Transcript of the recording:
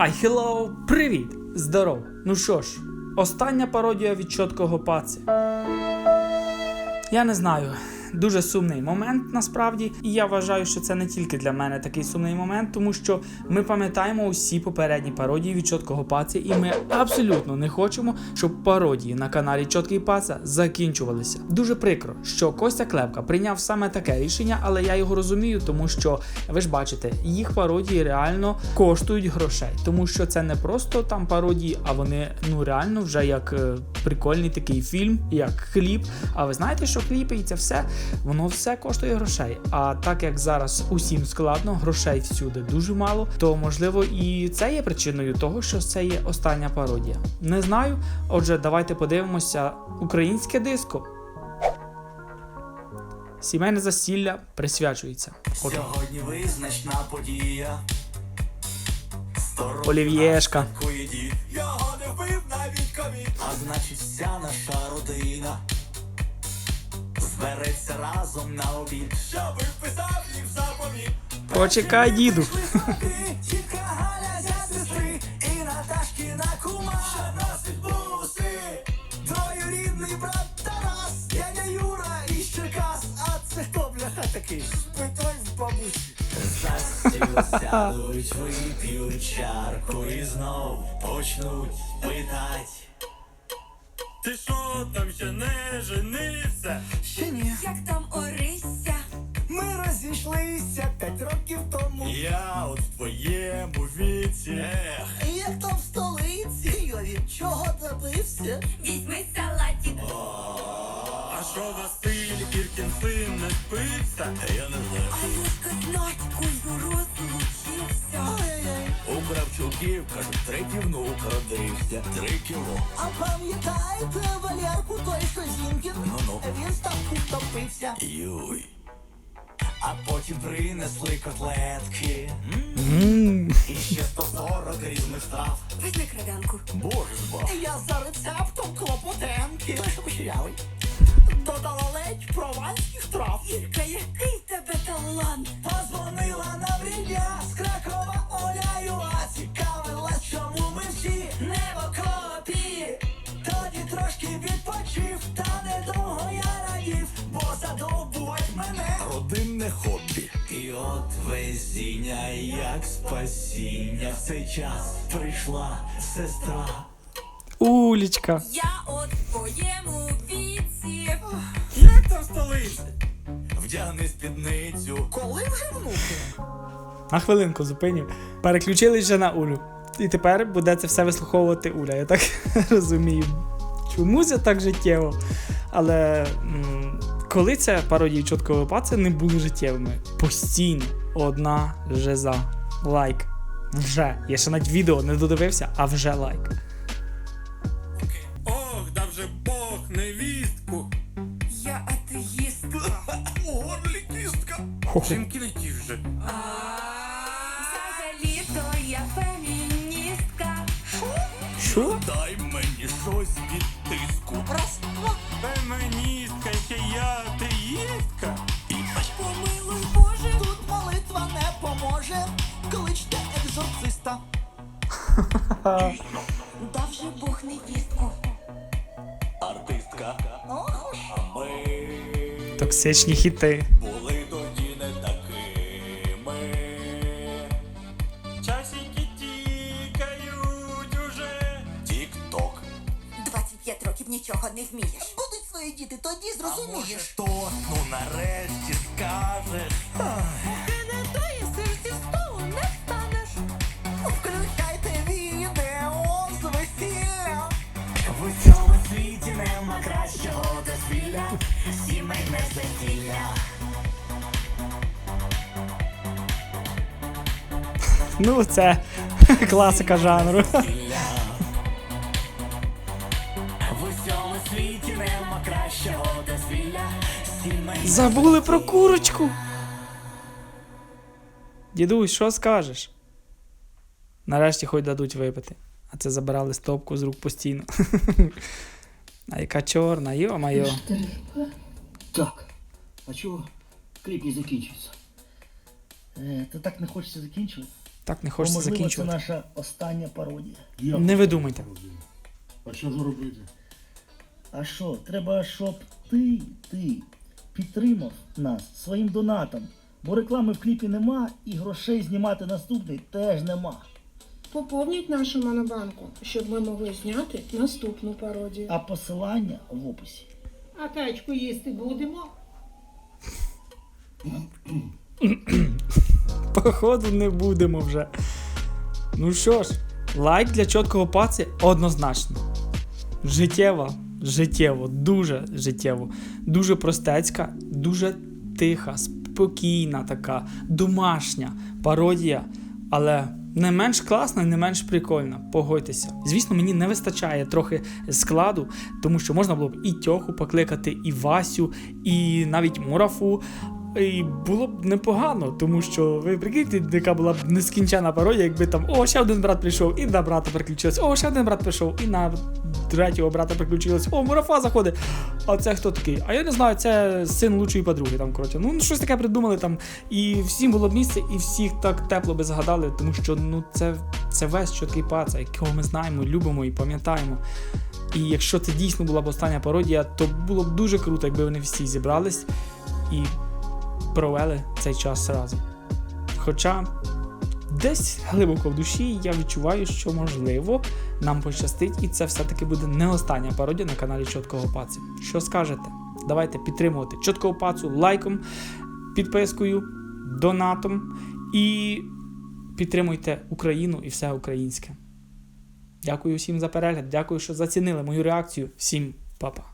Хай, хеллоу, привіт! Здоров! Ну що ж, остання пародія від чіткого паці. Я не знаю. Дуже сумний момент насправді, і я вважаю, що це не тільки для мене такий сумний момент, тому що ми пам'ятаємо усі попередні пародії від чіткого паці, і ми абсолютно не хочемо, щоб пародії на каналі Чоткий Паца закінчувалися. Дуже прикро, що Костя Клепка прийняв саме таке рішення, але я його розумію, тому що ви ж бачите, їх пародії реально коштують грошей, тому що це не просто там пародії, а вони ну реально вже як е, прикольний такий фільм, як кліп. А ви знаєте, що кліпи і це все, воно все коштує грошей. А так як зараз усім складно, грошей всюди дуже мало, то можливо і це є причиною того, що це є остання пародія. Не знаю. Отже, давайте подивимося українське диско. Сімейне засілля присвячується. Сьогодні визначна подія. Олів'єшка. Його не вбив навіть ковід. А значить вся наша збереться разом на обід. Щоби вписав їм заповіт. Почекай, діду. Сядуть, вип'ють чарку і знов почнуть питать. Ти що там ще не женився? Ще ні. Як там Орися? Ми розійшлися п'ять років тому. Я от в твоєму віці. Ех, Як там в столиці? Я від чого добився? Візьми салатик. а що Василь Кіркін син не спився? Кравчуків, кажуть, третій внук родився. Три кіло. А пам'ятаєте Валярку той, що Зінкін? Ну-ну. Він ставку втопився. Юй. А потім принесли котлетки. І ще 140 різних страв. Візьми крадянку. Боже збав. Я за рецептом клопотенки. Що кучерявий. Додала ледь прованських трав. Ірка, який тебе талант? Позвонила як спасіння В цей час прийшла сестра Улічка. Я от твоєму віці. Як там столиця? Вдягни спідницю Коли вже внуки? На хвилинку зупиню. Переключились вже на Улю. І тепер буде це все вислуховувати Уля. Я так розумію. Чому це так життєво? Але м, коли це пародії чіткого паца не були життєвими. Постійно одна жиза. Лайк. Вже. Я ще навіть відео не додивився, а вже лайк. Ох, да вже Бог невістку. Я атеїстка. У горлі кістка. Жінки не ті вже. Взагалі-то я феміністка. Що? Дай мені щось від тиску. Раз, два Феміністка, Дав же Бог невістку. артистка. Ох, А ми Токсичні хіти. були тоді не такими. Часики тікають уже. Тік-ток. 25 років нічого не вмієш. Будуть свої діти, тоді А може зрозумієш тосну нарешті скажеш. Ти не серці В усьому світі нема кращого дозвілля, сімейне весілля. Ну, це класика жанру. В усьому світі нема кращого дозвілля, сімейне Забули про курочку. Дідусь, що скажеш? Нарешті хоч дадуть випити. А це забирали стопку з рук постійно. А яка чорна, йо-майо. Так, а чого кліп не закінчується? Е, то так не хочеться закінчувати. Так не хочеться можливо, це закінчувати. наша остання пародія. Я Не видумайте. А що зробити? А що, треба, щоб ти, ти підтримав нас своїм донатом. Бо реклами в кліпі нема і грошей знімати наступний теж нема. Поповніть нашу монобанку, щоб ми могли зняти наступну пародію. А посилання в описі. А качку їсти будемо? Походу не будемо вже. Ну що ж, лайк для чіткого паці однозначно. Життєво, життєво, дуже життєво, дуже простецька, дуже тиха, спокійна така, домашня пародія, але не менш класна і не менш прикольна. Погодьтеся. Звісно, мені не вистачає трохи складу, тому що можна було б і Тьоху покликати, і Васю, і навіть Мурафу. І було б непогано, тому що ви прикиньте, яка була б нескінчена пародія, якби там о, ще один брат прийшов, і на брата переключилось, о, ще один брат прийшов, і на третього брата переключилось, о, мурафа заходить. А це хто такий? А я не знаю, це син лучшої подруги там, коротше. Ну, щось таке придумали там. І всім було б місце, і всіх так тепло би згадали, тому що ну це, це весь чіткий паца, якого ми знаємо, любимо і пам'ятаємо. І якщо це дійсно була б остання пародія, то було б дуже круто, якби вони всі зібрались і провели цей час разом. Хоча десь глибоко в душі я відчуваю, що можливо нам пощастить, і це все-таки буде не остання пародія на каналі Чоткого Паці. Що скажете? Давайте підтримувати Чоткого Пацу лайком, підпискою, донатом і підтримуйте Україну і все українське. Дякую всім за перегляд, дякую, що зацінили мою реакцію. Всім па-па.